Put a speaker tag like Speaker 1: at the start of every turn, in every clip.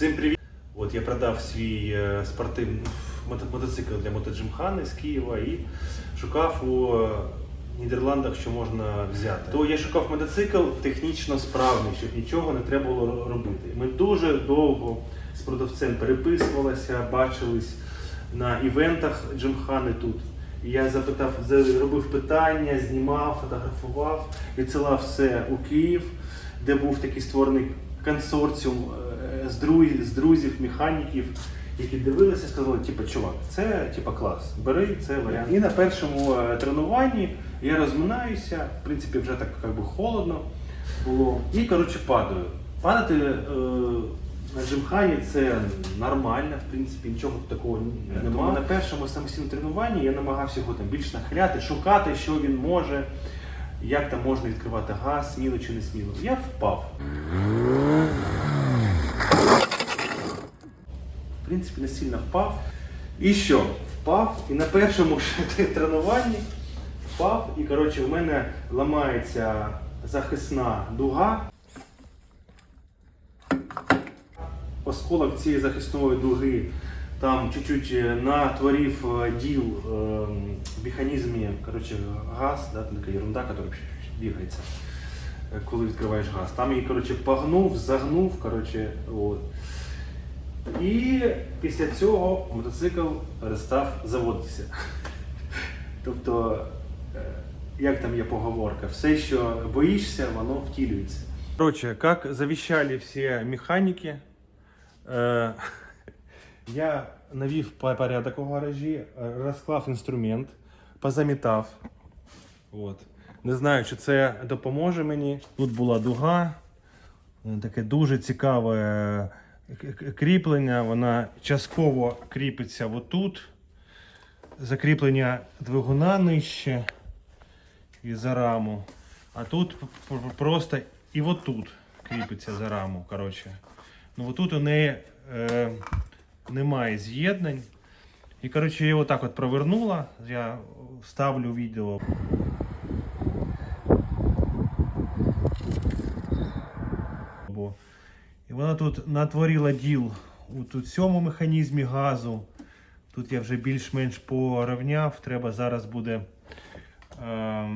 Speaker 1: Всім привіт! От я продав свій е, спортивний мотоцикл для мотоджимхани з Києва і шукав у е, Нідерландах, що можна взяти. То я шукав мотоцикл технічно справний, щоб нічого не треба було робити. Ми дуже довго з продавцем переписувалися, бачились на івентах джимхани тут. І я запитав, зробив питання, знімав, фотографував, відсилав все у Київ, де був такий створений консорціум е, з, друзів, з друзів, механіків, які дивилися, сказали, типу, чувак, це типу, клас, бери, це варіант. І на першому е, тренуванні я розминаюся, в принципі, вже так як би, холодно було. І коротше падаю. Падати е, на джимхані це нормально, в принципі, нічого такого немає. На першому самостійному тренуванні я намагався його там більш нахиляти, шукати, що він може, як там можна відкривати газ, сміло чи не сміло. Я впав. В принципі, не сильно впав. І що? Впав, і на першому ж тренуванні впав, і коротше, в мене ламається захисна дуга. Осколок цієї захисної дуги там чуть-чуть е, натворив е, діл е, в механізмі, коротше, газ, да, така ерунда, яка бігається, коли відкриваєш газ. Там її коротше, погнув, загнув. Коротше, от. І після цього мотоцикл перестав заводитися. Тобто, як там є поговорка, все, що боїшся, воно втілюється. Короче, как завещали все механіки, е, я навів по- порядок у гаражі, е, розклав інструмент, позамітав. От. Не знаю, чи це допоможе мені. Тут була дуга, е, таке дуже цікаве кріплення. Вона частково кріпиться отут. Закріплення двигуна нижче і за раму. А тут просто і отут кріпиться за раму. Коротше. Ну отут у неї е, немає з'єднань. І коротше, я отак от провернула. Я ставлю відео. І вона тут натворила діл у тут цьому механізмі газу. Тут я вже більш-менш порівняв. Треба зараз буде е,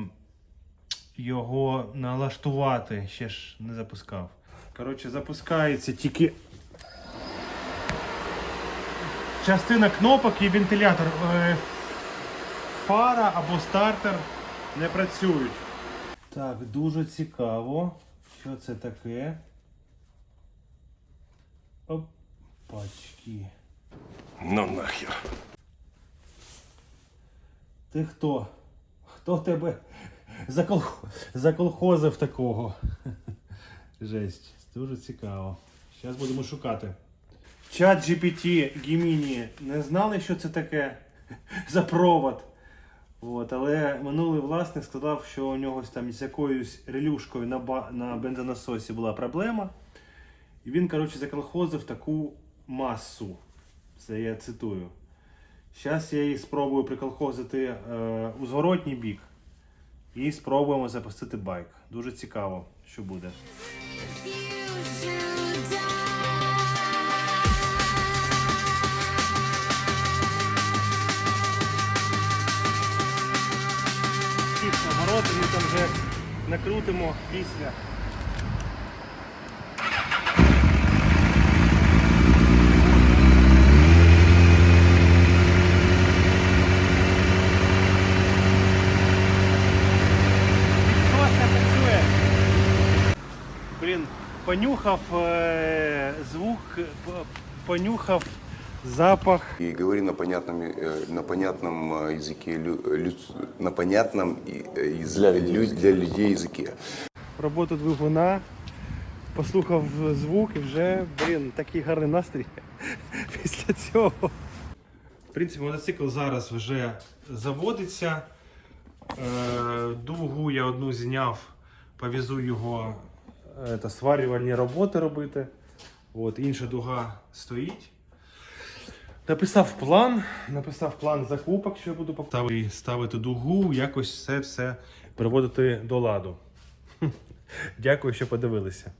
Speaker 1: його налаштувати. Ще ж не запускав. Коротше, запускається тільки частина кнопок і вентилятор. Е, Фара або стартер не працюють. Так, дуже цікаво. Що це таке? Опачки.
Speaker 2: Ну нахер.
Speaker 1: Ти хто? Хто тебе заколхозив такого? Жесть, дуже цікаво. Зараз будемо шукати. Чат GPT Gemini не знали, що це таке за провод. От, але минулий власник сказав, що у нього там з якоюсь релюшкою на, ба... на бензонасосі була проблема. І він, коротше, заколхозив таку масу. Це я цитую. Зараз я її спробую приколхозити е, у зворотній бік і спробуємо запустити байк. Дуже цікаво, що буде. Ті обороти ми там вже накрутимо після. Блін, понюхав е, звук, п- понюхав запах.
Speaker 2: И говори на понятном, э, на понятном э, языке, лю- лю- на понятном и, э, из- для, лю- для людей языке.
Speaker 1: роботу двигуна, послухав звук і вже, блін, такий гарний настрій після цього. В принципі, мотоцикл зараз вже заводиться. Е, Дугу я одну зняв, повезу його е, та, сварювальні роботи робити. От, інша дуга стоїть. Написав план, написав план закупок, що я буду ставити, ставити дугу, якось це все приводити до ладу. Дякую, що подивилися.